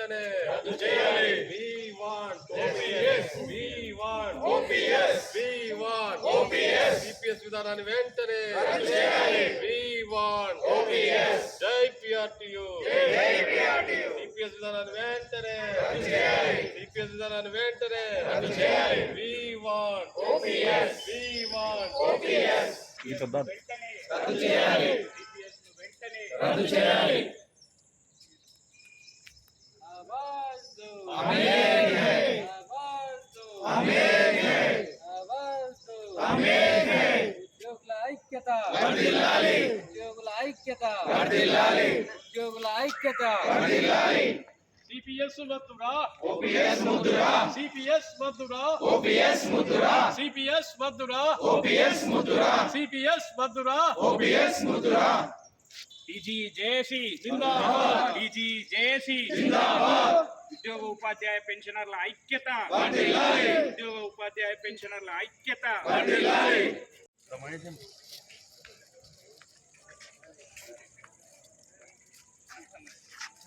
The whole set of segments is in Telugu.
వెంటనే రద్దు చేయాలి. We want OPS. We want OPS. We want OPS. CPS విధానాన్ని వెంటనే రద్దు చేయాలి. We want OPS. జై పిఆర్టీయు జై PRTU. సిపిఎస్ విధానాన్ని వెంటనే రద్దు చేయాలి. సిపిఎస్ విధానాన్ని వెంటనే రద్దు చేయాలి. We want OPS. We want OPS రద్దు చేయాలి రద్దు చేయాలి ఉద్యోగుల ఐక్యత వర్ధిల్లాలి. సిపిఎస్ వద్దురా ఓపీఎస్ ముద్దురా సిపిఎస్ వద్దురా ఓపీఎస్ ముద్దురా సిపిఎస్ వద్దురా ఓపీఎస్ ముద్దురా సిపిఎస్ వద్దురా ఓపీఎస్ ముద్దురా డీజీ జేఏసీ జిందాబాద్. డీజీ జేఏసీ జిందాబాద్ ఉద్యోగ ఉపాధ్యాయ పెన్షనర్ల ఐక్యత వర్ధిల్లాలి. ఉద్యోగ ఉపాధ్యాయ పెన్షనర్ల ఐక్యత వర్ధిల్లాలి.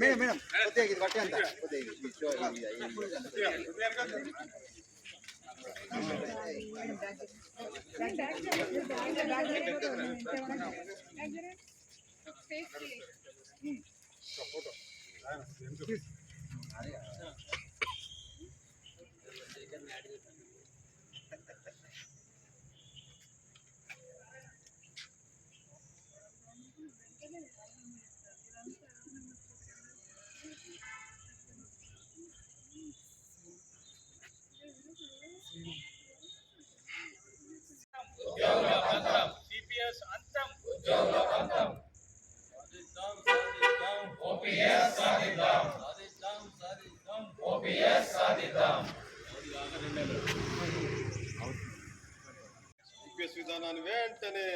మేడం మేడం కొద్దిగా ఇది అంత. కొద్దిగా ఇది షో ఇది అయ్యి. బ్యాక్ బ్యాక్ జరగండి. బ్యాక్ జరగండి. బ్యాక్ జరగండి. సేఫ్టీ. సిపిఎస్ అంతం ఓపీఎస్. సాధిద్దాం ఓపీఎస్. సాధిద్దాం సిపిఎస్ విధానాన్ని వెంటనే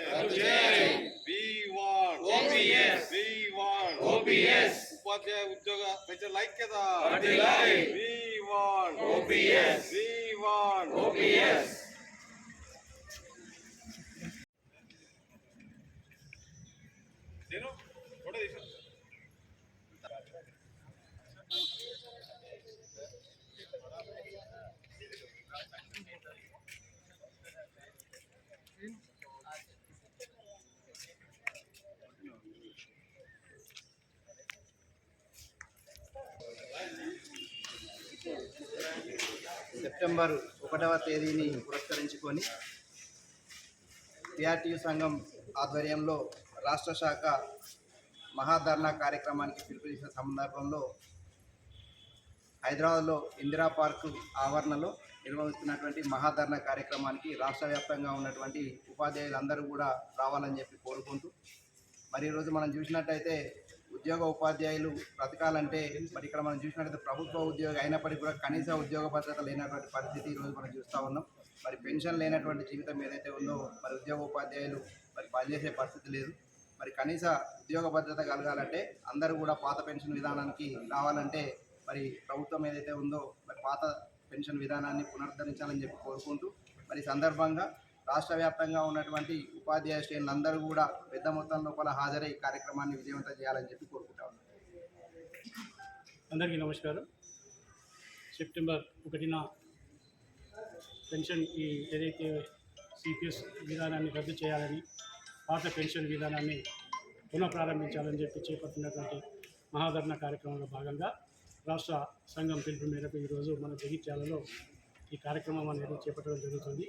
want OPS. ఉపాధ్యాయ ఉద్యోగ ఐక్యత want ఓపీఎస్. సెప్టెంబర్ ఒకటవ తేదీని పురస్కరించుకొని టిఆర్టీయు సంఘం ఆధ్వర్యంలో రాష్ట్ర శాఖ మహాధర్నా కార్యక్రమానికి పిలుపునిచ్చిన సందర్భంలో హైదరాబాద్లో ఇందిరా పార్కు ఆవరణలో నిర్వహిస్తున్నటువంటి మహాధర్నా కార్యక్రమానికి రాష్ట్ర వ్యాప్తంగా ఉన్నటువంటి ఉపాధ్యాయులందరూ కూడా రావాలని చెప్పి కోరుకుంటూ మరి ఈరోజు మనం చూసినట్టయితే ఉద్యోగ ఉపాధ్యాయులు బ్రతకాలంటే మరి ఇక్కడ మనం చూసినట్టయితే ప్రభుత్వ ఉద్యోగి అయినప్పటికీ కూడా కనీస ఉద్యోగ భద్రత లేనటువంటి పరిస్థితి ఈరోజు మనం చూస్తూ ఉన్నాం. మరి పెన్షన్ లేనటువంటి జీవితం ఏదైతే ఉందో మరి ఉద్యోగ ఉపాధ్యాయులు మరి పనిచేసే పరిస్థితి లేదు. మరి కనీస ఉద్యోగ భద్రత కలగాలంటే అందరూ కూడా పాత పెన్షన్ విధానానికి రావాలంటే మరి ప్రభుత్వం ఏదైతే ఉందో మరి పాత పెన్షన్ విధానాన్ని పునరుద్ధరించాలని చెప్పి కోరుకుంటూ మరి సందర్భంగా రాష్ట్ర వ్యాప్తంగా ఉన్నటువంటి ఉపాధ్యాయ శ్రేణులు అందరూ కూడా పెద్ద మొత్తం లోపల హాజరై ఈ కార్యక్రమాన్ని విజయవంతం చేయాలని చెప్పి కోరుకుంటా అందరికీ నమస్కారం. సెప్టెంబర్ ఒకటిన పెన్షన్ ఈ ఏదైతే సిపిఎస్ విధానాన్ని రద్దు చేయాలని పాత పెన్షన్ విధానాన్ని పునఃప్రారంభించాలని చెప్పి చేపట్టినటువంటి మహాధరణ కార్యక్రమంలో భాగంగా రాష్ట్ర సంఘం పిలుపు మేరకు ఈరోజు మన జగిత్యాలలో ఈ కార్యక్రమం అనేది చేపట్టడం జరుగుతుంది.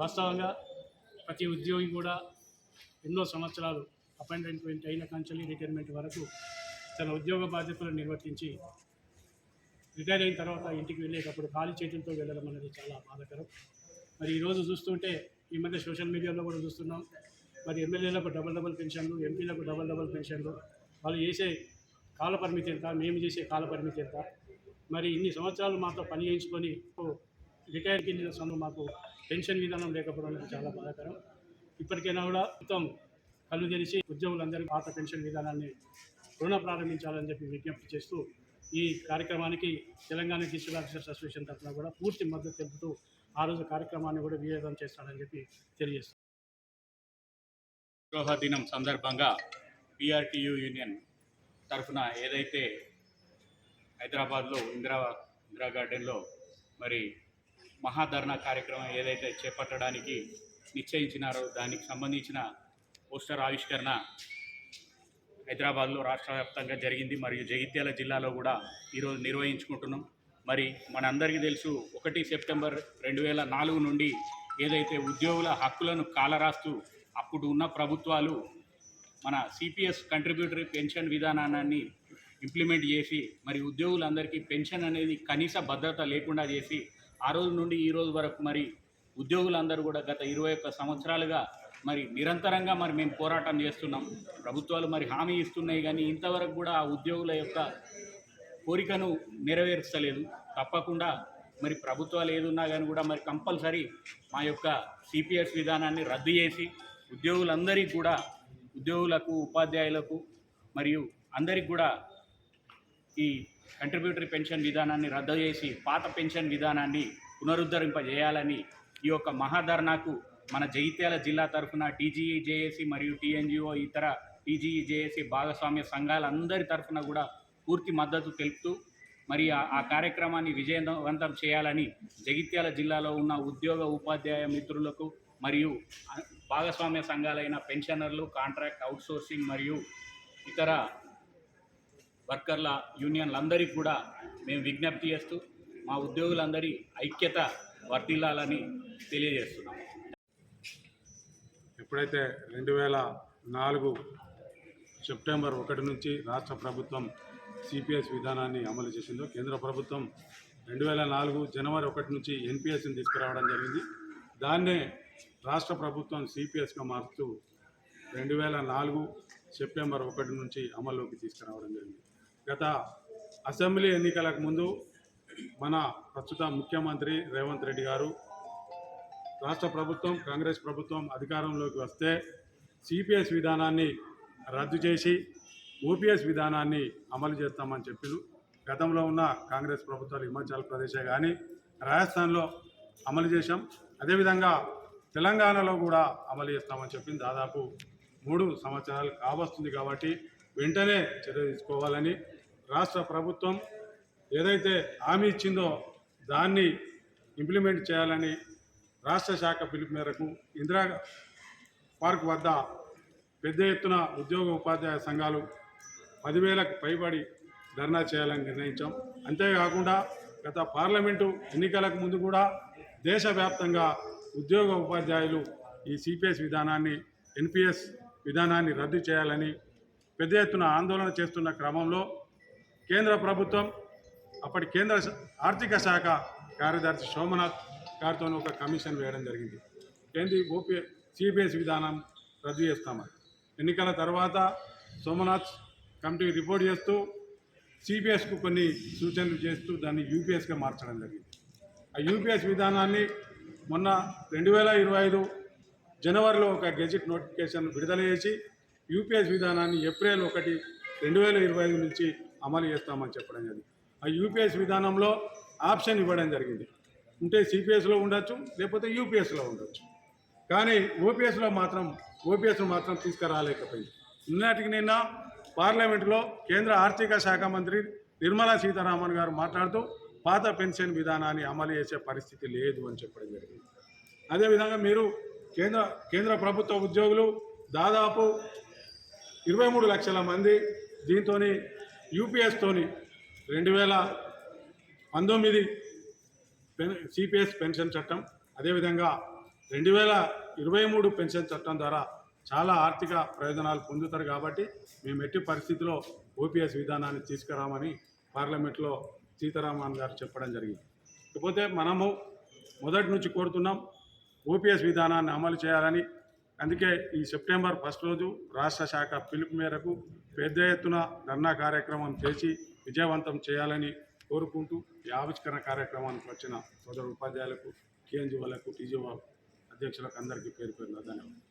వాస్తవంగా ప్రతి ఉద్యోగి కూడా ఎన్నో సంవత్సరాలు అపాయింట్మెంట్ అయిన కంచెలి రిటైర్మెంట్ వరకు తన ఉద్యోగ బాధ్యతలు నిర్వర్తించి రిటైర్ అయిన తర్వాత ఇంటికి వెళ్ళేటప్పుడు ఖాళీ చేతులతో వెళ్ళడం అనేది చాలా బాధాకరం. మరి ఈరోజు చూస్తుంటే ఈ మధ్య సోషల్ మీడియాలో కూడా చూస్తున్నాం. మరి ఎమ్మెల్యేలకు డబల్ డబల్ పెన్షన్లు ఎంపీలకు డబల్ డబల్ పెన్షన్లు వాళ్ళు చేసే కాల పరిమితి ఎంత మేము చేసే కాల పరిమితి ఎంత? మరి ఇన్ని సంవత్సరాలు మాతో పని చేయించుకొని రిటైర్కి కింద సమయం మాకు పెన్షన్ విధానం లేకపోవడం చాలా బాధాకరం. ఇప్పటికైనా కూడా మొత్తం కళ్ళు తెరిచి ఉద్యోగులందరికీ పాత పెన్షన్ విధానాన్ని రుణ ప్రారంభించాలని చెప్పి విజ్ఞప్తి చేస్తూ ఈ కార్యక్రమానికి తెలంగాణ డిజిటల్ ఆఫీసర్స్ అసోసియేషన్ తరఫున కూడా పూర్తి మద్దతు తెలుపుతూ ఆ రోజు కార్యక్రమాన్ని కూడా వినియోగం చేస్తానని చెప్పి తెలియజేస్తాను గృహ దినం సందర్భంగా పిఆర్టీయు యూనియన్ తరఫున ఏదైతే హైదరాబాద్లో ఇందిరా ఇందిరా గార్డెన్లో మరి మహాధర్నా కార్యక్రమం ఏదైతే చేపట్టడానికి నిశ్చయించినారో దానికి సంబంధించిన పోస్టర్ ఆవిష్కరణ హైదరాబాద్లో రాష్ట్ర వ్యాప్తంగా జరిగింది. మరియు జగిత్యాల జిల్లాలో కూడా ఈరోజు నిర్వహించుకుంటున్నాం. మరి మనందరికీ తెలుసు ఒకటి సెప్టెంబర్ రెండు వేల నాలుగు నుండి ఏదైతే ఉద్యోగుల హక్కులను కాలరాస్తూ అప్పుడు ఉన్న ప్రభుత్వాలు మన సిపిఎస్ కంట్రిబ్యూటరీ పెన్షన్ విధానాన్ని ఇంప్లిమెంట్ చేసి మరి ఉద్యోగులందరికీ పెన్షన్ అనేది కనీస భద్రత లేకుండా చేసి ఆ రోజు నుండి ఈ రోజు వరకు మరి ఉద్యోగులందరూ కూడా గత ఇరవై ఒక్క సంవత్సరాలుగా మరి నిరంతరంగా మరి మేము పోరాటం చేస్తున్నాం. ప్రభుత్వాలు మరి హామీ ఇస్తున్నాయి కానీ ఇంతవరకు కూడా ఆ ఉద్యోగుల యొక్క కోరికను నెరవేర్చలేదు. తప్పకుండా మరి ప్రభుత్వాలు ఏదున్నా కానీ కూడా మరి కంపల్సరీ మా యొక్క సిపిఎస్ విధానాన్ని రద్దు చేసి ఉద్యోగులందరికీ కూడా ఉద్యోగులకు ఉపాధ్యాయులకు మరియు అందరికి కూడా ఈ కంట్రిబ్యూటరీ పెన్షన్ విధానాన్ని రద్దు చేసి పాత పెన్షన్ విధానాన్ని పునరుద్ధరింపజేయాలని ఈ యొక్క మహాధర్నాకు మన జగిత్యాల జిల్లా తరఫున టీజీఈ జేఏసీ మరియు టీఎన్జిఓ ఇతర టీజీఈ జేఏసీ భాగస్వామ్య సంఘాలందరి తరఫున కూడా పూర్తి మద్దతు తెలుపుతూ మరి ఆ- కార్యక్రమాన్ని విజయవంతం చేయాలని జగిత్యాల జిల్లాలో ఉన్న ఉద్యోగ ఉపాధ్యాయ మిత్రులకు మరియు భాగస్వామ్య సంఘాలైన పెన్షనర్లు కాంట్రాక్ట్ అవుట్సోర్సింగ్ మరియు ఇతర వర్కర్ల యూనియన్లందరికీ కూడా మేము విజ్ఞప్తి చేస్తూ మా ఉద్యోగులందరి ఐక్యత వర్తిల్లాలని తెలియజేస్తున్నాం. ఎప్పుడైతే రెండు వేల నాలుగు సెప్టెంబర్ ఒకటి నుంచి రాష్ట్ర ప్రభుత్వం సిపిఎస్ విధానాన్ని అమలు చేసిందో కేంద్ర ప్రభుత్వం రెండు వేల నాలుగు జనవరి ఒకటి నుంచి ఎన్పిఎస్ని తీసుకురావడం జరిగింది. దాన్నే రాష్ట్ర ప్రభుత్వం సిపిఎస్గా మారుస్తూ రెండు వేల నాలుగు సెప్టెంబర్ ఒకటి నుంచి అమల్లోకి తీసుకురావడం జరిగింది. గత అసెంబ్లీ ఎన్నికలకు ముందు మన ప్రస్తుత ముఖ్యమంత్రి రేవంత్ రెడ్డి గారు రాష్ట్ర ప్రభుత్వం కాంగ్రెస్ ప్రభుత్వం అధికారంలోకి వస్తే సిపిఎస్ విధానాన్ని రద్దు చేసి ఓపీఎస్ విధానాన్ని అమలు చేస్తామని చెప్పారు. గతంలో ఉన్న కాంగ్రెస్ ప్రభుత్వాలు హిమాచల్ ప్రదేశే కానీ రాజస్థాన్లో అమలు చేశాం. అదేవిధంగా తెలంగాణలో కూడా అమలు చేస్తామని చెప్పింది. దాదాపు మూడు సంవత్సరాలు కావస్తుంది కాబట్టి వెంటనే చర్య తీసుకోవాలని రాష్ట్ర ప్రభుత్వం ఏదైతే హామీ ఇచ్చిందో దాన్ని ఇంప్లిమెంట్ చేయాలని రాష్ట్ర శాఖ పిలుపు మేరకు ఇందిరా పార్క్ వద్ద పెద్ద ఎత్తున ఉద్యోగ ఉపాధ్యాయ సంఘాలు పదివేలకు పైబడి ధర్నా చేయాలని నిర్ణయించాం. అంతేకాకుండా గత పార్లమెంటు ఎన్నికలకు ముందు కూడా దేశవ్యాప్తంగా ఉద్యోగ ఉపాధ్యాయులు ఈ సిపిఎస్ విధానాన్ని ఎన్పిఎస్ విధానాన్ని రద్దు చేయాలని పెద్ద ఎత్తున ఆందోళన చేస్తున్న క్రమంలో కేంద్ర ప్రభుత్వం అప్పటి కేంద్ర ఆర్థిక శాఖ కార్యదర్శి సోమనాథ్ గారితో ఒక కమిషన్ వేయడం జరిగింది. ఏంటి ఓపీ సిబిఎస్ విధానం రద్దు చేస్తామని. ఎన్నికల తర్వాత సోమనాథ్ కమిటీ రిపోర్ట్ చేస్తూ సిబిఎస్కు కొన్ని సూచనలు చేస్తూ దాన్ని యూపీఎస్గా మార్చడం జరిగింది. ఆ యూపీఎస్ విధానాన్ని మొన్న రెండు వేల ఇరవై ఐదు జనవరిలో ఒక గెజిట్ నోటిఫికేషన్ విడుదల చేసి యూపీఎస్ విధానాన్ని ఏప్రిల్ ఒకటి రెండు వేల ఇరవై ఐదు నుంచి అమలు చేస్తామని చెప్పడం జరిగింది. ఆ యూపీఎస్ విధానంలో ఆప్షన్ ఇవ్వడం జరిగింది. ఉంటే సిపిఎస్లో ఉండొచ్చు లేకపోతే యూపీఎస్లో ఉండొచ్చు. కానీ ఓపీఎస్లో మాత్రం ఓపీఎస్ మాత్రం తీసుకురాలేకపోయింది. నిన్నటికి నిన్న పార్లమెంటులో కేంద్ర ఆర్థిక శాఖ మంత్రి నిర్మలా సీతారామన్ గారు మాట్లాడుతూ పాత పెన్షన్ విధానాన్ని అమలు చేసే పరిస్థితి లేదు అని చెప్పడం జరిగింది. అదేవిధంగా మీరు కేంద్ర కేంద్ర ప్రభుత్వ ఉద్యోగులు దాదాపు ఇరవై మూడు లక్షల మంది దీంతో యూపీఎస్తోని రెండు వేల పంతొమ్మిది పెన్ సిపిఎస్ పెన్షన్ చట్టం అదేవిధంగా రెండు వేల ఇరవై మూడు పెన్షన్ చట్టం ద్వారా చాలా ఆర్థిక ప్రయోజనాలు పొందుతారు కాబట్టి మేము ఎట్టి పరిస్థితిలో ఓపీఎస్ విధానాన్ని తీసుకురామని పార్లమెంట్లో సీతారామన్ గారు చెప్పడం జరిగింది. ఇకపోతే మనము మొదటి నుంచి కోరుతున్నాం ఓపీఎస్ విధానాన్ని అమలు చేయాలని అందుకే ఈ సెప్టెంబర్ ఫస్ట్ రోజు రాష్ట్ర శాఖ పిలుపు మేరకు పెద్ద ఎత్తున ధర్నా కార్యక్రమం చేసి విజయవంతం చేయాలని కోరుకుంటూ ఈ ఆవిష్కరణ కార్యక్రమానికి వచ్చిన సోదరు ఉపాధ్యాయులకు కేఎన్జీఓలకు టీజీఓ అధ్యక్షులకు అందరికీ పేరు పేరున ధన్యవాదాలు.